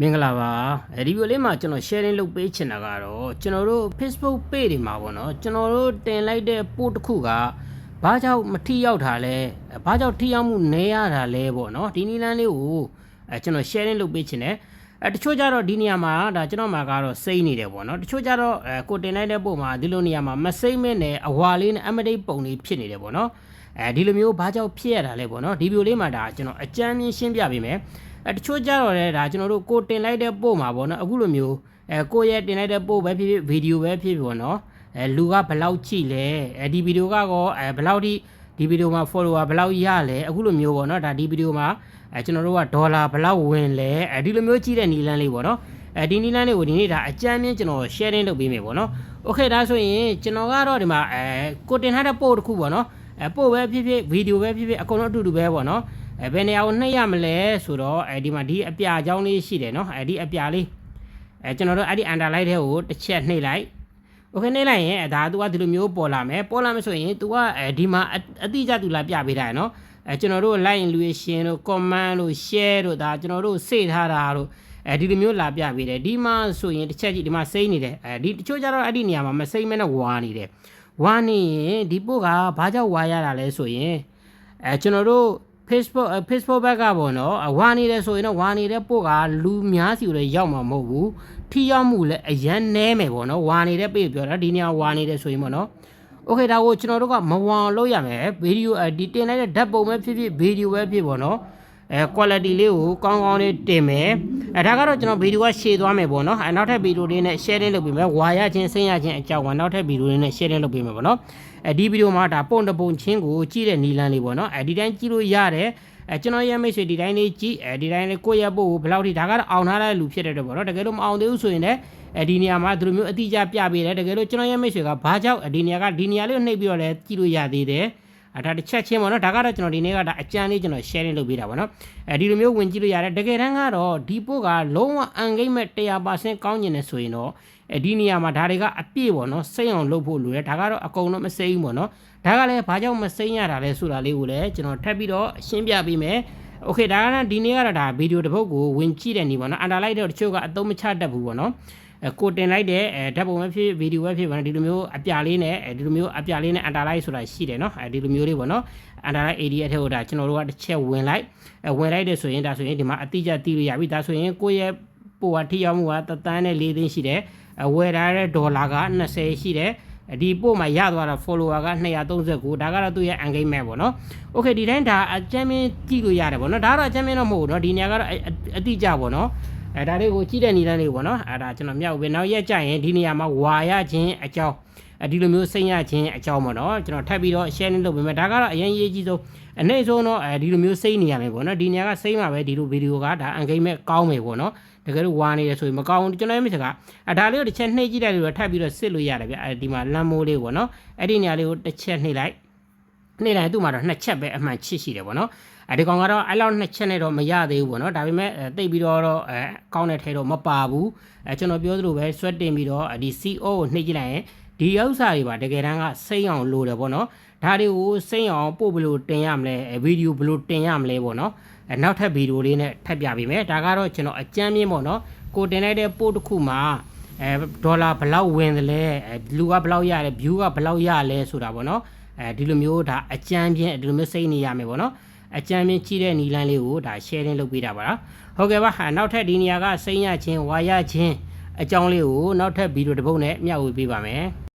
မင်္ဂလာပါအဲဒီဗီဒီယိုလေးမှာကျွန်တော် sharing လုပ်ပေးချင်တာကတော့ကျွန်တော်တို့ Facebook page တွေမှာပေါ့နော်ကျွန်တော်တို့တင်လိုက်တဲ့ post တစ်ခုကဘာကြောင့်မထိရောက်တာလဲဘာကြောင့်ထိရောက်မှုနည်းရတာလဲပေါ့နော်ဒီနည်းလမ်းလေးကိုအဲကျွန်တော် sharing လုပ်ပေးချင်တယ်အဲတချို့ကြတော့ဒီနေရာမှာဒါကျွန်တော်မှာကတော့စိမ့်နေတယ်ပေါ့နော်တချို့ကြတော့အဲကိုတင်လိုက်တဲ့ပို့မှာဒီလိုနေရာမှာမစိမ့်မဲနဲ့အဝါလေးနဲ့အမတိတ်ပုံလေးဖြစ်နေတယ်ပေါ့နော်အဲဒီလိုမျိုးဘာကြောင့်ဖြစ်ရတာလဲပေါ့နော်ဒီဗီဒီယိုလေးမှာဒါကျွန်တော်အကြမ်းမြင်ရှင်းပြပေးမယ် အဲတချို့ကြတော့လေဒါကျွန်တော်တို့ကိုတင်လိုက်တဲ့ပို့မှာပေါ့နော်အခုလိုမျိုးအဲကိုရဲ့တင်လိုက်တဲ့ပို့ပဲဖြစ်ဖြစ်ဗီဒီယိုပဲဖြစ်ဖြစ်ပေါ့နော်အဲလူကဘယ်လောက်ကြည့်လဲအဲဒီဗီဒီယိုကတော့အဲဘယ်လောက်ထိဒီဗီဒီယိုမှာ follower ဘယ်လောက်ရလဲအခုလိုမျိုးပေါ့နော်ဒါဒီဗီဒီယိုမှာအဲကျွန်တော်တို့ကဒေါ်လာဘယ်လောက်ဝင်လဲအဲဒီလိုမျိုးကြည့်တဲ့နီလန်းလေးပေါ့နော်အဲဒီနီလန်းလေးကိုဒီနေ့ဒါအကြမ်းမြင့်ကျွန်တော် sharing လုပ်ပေးမယ်ပေါ့နော်โอเคဒါဆိုရင်ကျွန်တော်ကတော့ဒီမှာအဲကိုတင်ထားတဲ့ပို့တစ်ခုပေါ့နော်အဲပို့ပဲဖြစ်ဖြစ်ဗီဒီယိုပဲဖြစ်ဖြစ်အကုန်လုံးအတူတူပဲပေါ့နော် အဲဘယ်နေရာကိုနှိပ်ရမလဲဆိုတော့အဲဒီမှာဒီအပြာအကြောင်းလေးရှိတယ်နော်အဲဒီအပြာလေးအဲကျွန်တော်တို့အဲ့ဒီ underline ထဲကိုတစ်ချက်နှိပ်လိုက်โอเคနှိပ်လိုက်ရင်ဒါ तू ကဒီလိုမျိုးပေါ်လာမယ်ပေါ်လာမယ်ဆိုရင် तू ကအဲဒီမှာအတိအကျ तू လာပြပေးတာရနော်အဲကျွန်တော်တို့ like လူရှင်တို့ comment တို့ share တို့ဒါကျွန်တော်တို့စေထားတာတို့အဲဒီလိုမျိုးလာပြပေးတယ်ဒီမှာဆိုရင်တစ်ချက်ကြည့်ဒီမှာစိမ့်နေတယ်အဲဒီတချို့ကျတော့အဲ့ဒီနေရာမှာမစိမ့်မဲနဲ့ဝါနေတယ်ဝါနေရင်ဒီပို့ကဘာကြောင့်ဝါရတာလဲဆိုရင်အဲကျွန်တော်တို့ Facebook Facebook ဘက်ကပေါ့နော်ဝါနေတယ်ဆိုရင်တော့ဝါနေတဲ့ပို့ကလူများစီကိုလည်းရောက်မှာမဟုတ်ဘူးထိရောက်မှုလည်းအရန်နဲမယ်ပေါ့နော်ဝါနေတဲ့ပေပြောတာဒီနေရာဝါနေတယ်ဆိုရင်ပေါ့နော်โอเคဒါကိုကျွန်တော်တို့ကမဝါလို့ရမယ်ဗီဒီယိုဒီတင်လိုက်တဲ့ဓာတ်ပုံပဲဖြစ်ဖြစ်ဗီဒီယိုပဲဖြစ်ပေါ့နော် အဲ quality လေးကိုကောင်းကောင်းလေးတင်မယ်အဲဒါကတော့ကျွန်တော်ဗီဒီယိုကရှေ့သွားမယ်ပေါ့နော်အဲနောက်ထပ်ဗီဒီယိုလေးနဲ့ sharing လုပ်ပေးမယ်ဝါရချင်းဆင်းရချင်းအကြောင်းကနောက်ထပ်ဗီဒီယိုလေးနဲ့ sharing လုပ်ပေးမယ်ပေါ့နော်အဲဒီဗီဒီယိုမှာဒါပုံတပုံချင်းကိုကြည့်တဲ့နီလန်းလေးပေါ့နော်အဲဒီတိုင်းကြည့်လို့ရတယ်အဲကျွန်တော်ရဲ့မိတ်ဆွေဒီတိုင်းလေးကြည့်အဲဒီတိုင်းလေးကိုယ့်ရဲ့ပို့ကိုဘယ်လောက်ထိဒါကတော့အောင်ထားတဲ့လူဖြစ်တဲ့တော့ပေါ့နော်တကယ်လို့မအောင်သေးဘူးဆိုရင်လည်းအဲဒီနေရာမှာဒီလိုမျိုးအတိအကျပြပေးတယ်တကယ်လို့ကျွန်တော်ရဲ့မိတ်ဆွေကဘာကြောင့်ဒီနေရာကဒီနေရာလေးကိုနှိပ်ပြီးတော့လည်းကြည့်လို့ရသေးတယ် အဲဒါတစ်ချက်ချင်းပေါ့နော်ဒါကတော့ကျွန်တော်ဒီနေ့ကဒါအကြံလေးကျွန်တော် sharing လုပ်ပေးတာပေါ့နော်အဲဒီလိုမျိုးဝင်ကြည့်လို့ရတယ်တကယ်တမ်းကတော့ဒီပို့ကလုံးဝအန်ဂိတ်မဲ့100%ကောင်းကျင်နေဆိုရင်တော့အဲဒီနေရာမှာဒါတွေကအပြည့်ပေါ့နော်စိတ်အောင်လုပ်ဖို့လိုတယ်ဒါကတော့အကုန်လုံးမစိမ့်ဘူးပေါ့နော်ဒါကလည်းဘာကြောင့်မစိမ့်ရတာလဲဆိုတာလေးကိုလည်းကျွန်တော်ထပ်ပြီးတော့ရှင်းပြပေးမယ်โอเคဒါကဒီနေ့ကတော့ဒါဗီဒီယိုတစ်ပုဒ်ကိုဝင်ကြည့်တဲ့နေပေါ့နော်အန်တာလိုက်တော့တချို့ကအသုံးမချတတ်ဘူးပေါ့နော်အဲ ကိုတင်လိုက်တဲ့ဓာတ်ပုံပဲဖြစ်ဗီဒီယိုပဲဖြစ်ပါနော်ဒီလိုမျိုးအပြလေးနဲ့ဒီလိုမျိုးအပြလေးနဲ့ underline ဆိုတာရှိတယ်နော်အဲဒီလိုမျိုးလေးပေါ့နော် underline area ထဲကိုဒါကျွန်တော်တို့ကတစ်ချက်ဝင်လိုက်ဝင်လိုက်တဲ့ဆိုရင်ဒါဆိုရင်ဒီမှာအတိအကျသိလို့ရပြီဒါဆိုရင်ကိုယ့်ရဲ့ပိုဟာထိရောက်မှုကတသန်းနဲ့၄သိန်းရှိတယ်ဝယ်ထားတဲ့ဒေါ်လာက20ရှိတယ်ဒီပို့မှာရသွားတာ follower က239ဒါကတော့သူ့ရဲ့ engagement ပေါ့နော်။ Okay ဒီတိုင်းဒါအချမ်းမင်းကြည့်လို့ရတယ်ပေါ့နော်။ဒါကတော့အချမ်းမင်းတော့မဟုတ်ဘူးနော်။ဒီနေရာကတော့အတိအကျပေါ့နော်။ အဲဒါလေးကိုကြည့်တဲ့နေတန်းလေးပေါ့နော်။အဲဒါကျွန်တော်မြောက်ပဲနောက်ရက်ကြရင်ဒီနေရာမှာဝါရခြင်းအကြောင်းဒီလိုမျိုးစိတ်ရခြင်းအကြောင်းပေါ့နော်ကျွန်တော်ထပ်ပြီးတော့ sharing လုပ်ပေးမယ်ဒါကတော့အရင်ရေးကြီးဆုံးအနေဆုံးတော့အဲဒီလိုမျိုးစိတ်နေရမယ်ပေါ့နော်ဒီနေရာကစိတ်မှာပဲဒီလိုဗီဒီယိုကဒါ engagement ကောင်းမယ်ပေါ့နော်တကယ်လို့ဝါနေတယ်ဆိုရင်မကောင်းဘူးကျွန်တော်ရဲ့မိတ်ဆကအဒါလေးကိုတစ်ချက်နှိပ်ကြည့်လိုက်လို့ထပ်ပြီးတော့စစ်လို့ရတယ်ဗျအဲဒီမှာလမ်းမိုးလေးပေါ့နော်အဲ့ဒီနေရာလေးကိုတစ်ချက်နှိပ်လိုက်နှိပ်လိုက်သူ့မှာတော့နှစ်ချက်ပဲအမှန်ချစ်ရှိတယ်ပေါ့နော်အဲ ဒီကောင်ကတော့အဲ့လောက်နှစ်ချက်နဲ့တော့မရသေးဘူးပေါ့နော်ဒါပေမဲ့တိတ်ပြီးတော့တော့အဲကောင်းတဲ့ထဲတော့မပါဘူးအဲကျွန်တော်ပြောသလိုပဲဆွတ်တင်ပြီးတော့ဒီ CO ကိုနှိပ်ကြည့်လိုက်ရင်ဒီဥစ္စာတွေပါတကယ်တမ်းကစိမ့်အောင်လိုတယ်ပေါ့နော်ဒါတွေကိုစိမ့်အောင်ပို့ဘလို့တင်ရမလဲဗီဒီယိုဘလို့တင်ရမလဲပေါ့နော်အဲနောက်ထပ်ဗီဒီယိုလေးနဲ့ထပ်ပြပေးမယ်ဒါကတော့ကျွန်တော်အကြမ်းမြင့်ပေါ့နော်ကိုတင်လိုက်တဲ့ပို့တစ်ခုမှာအဲဒေါ်လာဘယ်လောက်ဝင်သလဲအဲလူကဘယ်လောက်ရတယ် view ကဘယ်လောက်ရလဲဆိုတာပေါ့နော်အဲဒီလိုမျိုးဒါအကြမ်းပြင်းဒီလိုမျိုးစိတ်နေရမယ်ပေါ့နော် အကြမ်းမြင့်ကြီးတဲ့နီလန်းလေးကိုဒါ sharing လုပ်ပေးတာပါလားဟုတ်ကဲ့ပါနောက်ထပ်ဒီနေရာကစိမ့်ရခြင်းဝါရခြင်းအကြောင်းလေးကိုနောက်ထပ်ဗီဒီယိုတစ်ပုဒ်နဲ့မျှဝေပေးပါမယ်